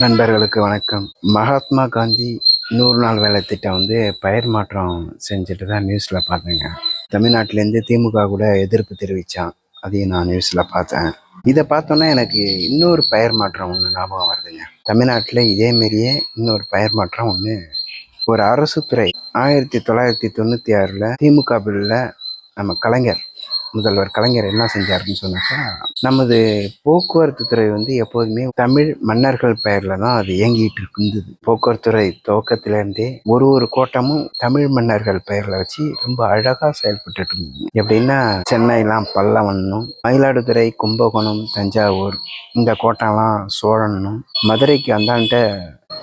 நண்பர்களுக்கு வணக்கம். மகாத்மா காந்தி நூறு நாள் வேலை திட்டம் வந்து பயிர் மாற்றம் செஞ்சுட்டு தான் நியூஸில் பார்த்தேங்க. தமிழ்நாட்டிலேருந்து திமுக கூட எதிர்ப்பு தெரிவித்தான் அதையும் நான் நியூஸில் பார்த்தேன். இதை பார்த்தோன்னே எனக்கு இன்னொரு பெயர் மாற்றம் ஒன்று ஞாபகம் வருதுங்க. தமிழ்நாட்டில் இதேமாரியே இன்னொரு பெயர் மாற்றம் ஒன்று ஒரு அரசு துறை ஆயிரத்தி தொள்ளாயிரத்தி தொண்ணூற்றி ஆறில் திமுக பில்லில் நம்ம கலைஞர் முதல்வர் கலைஞர் என்ன செஞ்சாருன்னு சொன்னாக்கா நமது போக்குவரத்து துறை வந்து எப்போதுமே தமிழ் மன்னர்கள் பெயரில் தான் அது இயங்கிட்டு இருந்தது. போக்குவரத்து துறை துவக்கத்திலேருந்தே ஒரு ஒரு கோட்டமும் தமிழ் மன்னர்கள் பெயரில் வச்சு ரொம்ப அழகாக செயல்பட்டுட்டு இருந்தது. எப்படின்னா சென்னைலாம் பல்லவனும் மயிலாடுதுறை கும்பகோணம் தஞ்சாவூர் இந்த கோட்டம்லாம் சோழனும் மதுரைக்கு அந்தாண்ட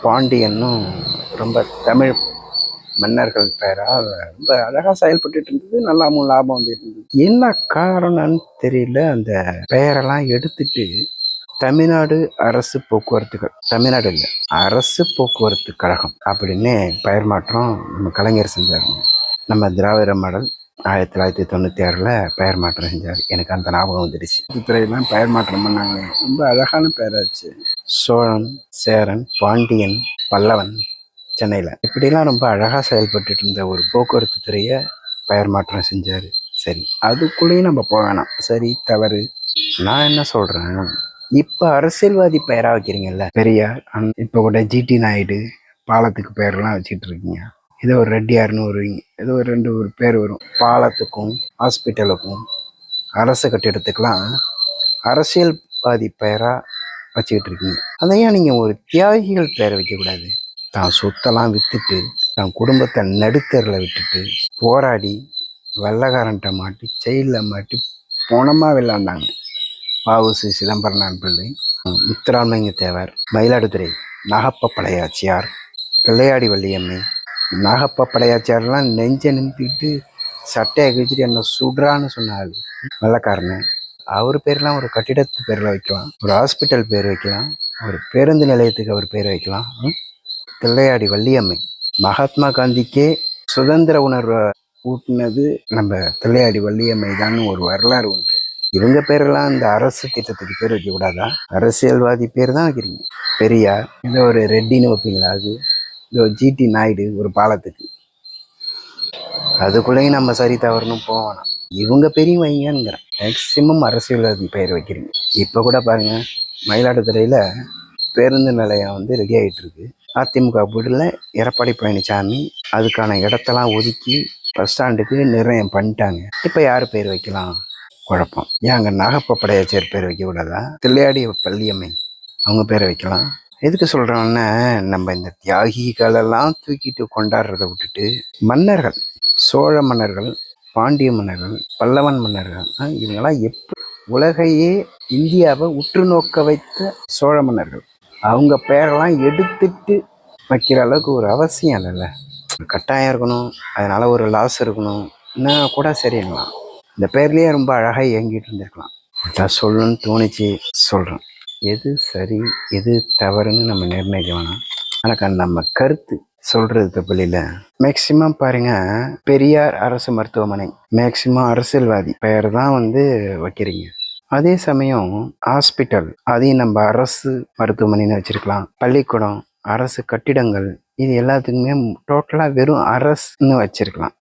பாண்டியனும் ரொம்ப தமிழ் மன்னர்கள் பெயரால் ரொம்ப அழகாக செயல்பட்டு இருந்தது. நல்லாமும் லாபம் வந்துட்டு இருந்தது. என்ன காரணம்னு தெரியல. அந்த பெயரெல்லாம் எடுத்துட்டு தமிழ்நாடு அரசு போக்குவரத்துகள். தமிழ்நாடு இல்லை. அரசு போக்குவரத்து கழகம் அப்படின்னு பெயர் மாற்றம் நம்ம கலைஞர் செஞ்சாருங்க நம்ம திராவிட மாடல் ஆயிரத்தி தொள்ளாயிரத்தி தொண்ணூற்றி ஆறில் பெயர் மாற்றம் செஞ்சார். எனக்கு அந்த ஞாபகம் வந்துடுச்சு. துறையெல்லாம் பெயர் மாற்றம் பண்ணாங்க. ரொம்ப அழகான பெயராச்சு. சோழன் சேரன் பாண்டியன் பல்லவன் சென்னையில். இப்படிலாம் ரொம்ப அழகாக செயல்பட்டுட்டு இருந்த ஒரு போக்குவரத்து துறையை பெயர் மாற்றம் செஞ்சார். சரி அதுக்குள்ளேயும் நம்ம போக வேணாம். சரி தவறு. நான் என்ன சொல்கிறேன் இப்போ அரசியல்வாதி பெயராக வைக்கிறீங்கல்ல பெரியார் அந் இப்போ கூட ஜிடி நாயுடு பாலத்துக்கு பேர்லாம் வச்சுட்டு இருக்கீங்க. ஏதோ ஒரு ரெட்டியார்னு வருவீங்க ஏதோ ஒரு ரெண்டு ஒரு பேர் வரும். பாலத்துக்கும் ஹாஸ்பிட்டலுக்கும் அரசு கட்டிடத்துக்கெலாம் அரசியல்வாதி பெயராக வச்சுக்கிட்டு இருக்கீங்க. அதையும் நீங்கள் ஒரு தியாகிகள் பெயரை வைக்கக்கூடாது. தான் சொத்தெல்லாம் விற்றுட்டு தன் குடும்பத்தை நடுத்தரில் விட்டுட்டு போராடி வெள்ளக்காரன்ட்ட மாட்டி செயலில் மாட்டி பணமாக விளாண்டாங்க வஉசி சிதம்பரனான் பிள்ளை முத்துராமலிங்க தேவர் மயிலாடுதுறை நாகப்ப படையாச்சியார் பிள்ளையாடி வள்ளியம்மை. நாகப்ப படையாச்சியார்லாம் நெஞ்சை நிமித்திட்டு சட்டையை கிழிச்சிட்டு என்ன சுடுறான்னு சொன்னார். வெள்ளக்காரன். அவர் பேர்லாம் ஒரு கட்டிடத்து பேரில் வைக்கலாம். ஒரு ஹாஸ்பிட்டல் பேர் வைக்கலாம். ஒரு பேருந்து நிலையத்துக்கு அவர் பேர் வைக்கலாம். தில்லையாடி வள்ளியம்மை. மகாத்மா காந்திக்கே சுதந்திர உணர்வை ஊட்டினது நம்ம தில்லையாடி வள்ளியம்மை தான் ஒரு வரலாறு உண்டு. இவங்க பேரெல்லாம் இந்த அரசு திட்டத்துக்கு பேர் வைக்கக்கூடாதா? அரசியல்வாதி பேர் தான் வைக்கிறீங்க. பெரியார் இந்த ஒரு ரெட்டின்னு வைப்பீங்களா அது? இந்த ஜிடி நாயுடு ஒரு பாலத்துக்கு. அதுக்குள்ளேயும் நம்ம சரி தவறணும் போகணும். இவங்க பெரிய வைங்கங்கிறேன் மேக்சிமம் அரசியல்வாதி பெயர் வைக்கிறீங்க. இப்போ கூட பாருங்க மயிலாடுதுறையில் பேருந்து நிலையம் வந்து ரெடி ஆகிட்டுருக்கு அதிமுக போர்டில் எடப்பாடி பழனிசாமி அதுக்கான இடத்தெல்லாம் ஒதுக்கி பஸ் ஸ்டாண்டுக்கு நிர்ணயம் பண்ணிட்டாங்க. இப்போ யார் பேர் வைக்கலாம்? குழப்பம். ஏன் அங்கே நாகப்பப்படையாச்சியர் பேர் வைக்கக்கூடாதா தில்லையாடி பள்ளியம்மை அவங்க பேரை வைக்கலாம். எதுக்கு சொல்கிறோன்னா நம்ம இந்த தியாகிகளெல்லாம் தூக்கிட்டு கொண்டாடுறதை விட்டுட்டு மன்னர்கள் சோழ மன்னர்கள் பாண்டிய மன்னர்கள் பல்லவன் மன்னர்கள் ஆ, இவங்கெல்லாம் எப்போ உலகையே இந்தியாவை உற்று நோக்க வைத்த சோழ மன்னர்கள். அவங்க பேரெல்லாம் எடுத்துட்டு வைக்கிற அளவுக்கு ஒரு அவசியம் இல்லைல்ல. ஒரு கட்டாயம் இருக்கணும். அதனால் ஒரு லாஸ் இருக்கணும். இன்னும் கூட சரிங்களா இந்த பேர்லேயே ரொம்ப அழகாக இயங்கிட்டு இருந்திருக்கலாம். அதான் சொல்லணும்னு தோணுச்சு. சொல்கிறேன் எது சரி எது தவறுன்னு நம்ம நிர்ணயிக்க வேணாம் ஆனால் நம்ம கருத்து சொல்கிறது தப்பு மேக்சிமம் பாருங்க பெரியார் அரசு மருத்துவமனை. மேக்சிமம் அரசியல்வாதி. பெயர் தான் வந்து வைக்கிறீங்க. அதே சமயம் ஹாஸ்பிட்டல் அதையும் நம்ம அரசு மருத்துவமனைன்னு வச்சிருக்கலாம். பள்ளிக்கூடம் அரசு கட்டிடங்கள் இது எல்லாத்துக்குமே டோட்டலாக வெறும் அரசுன்னு வச்சிருக்கலாம்.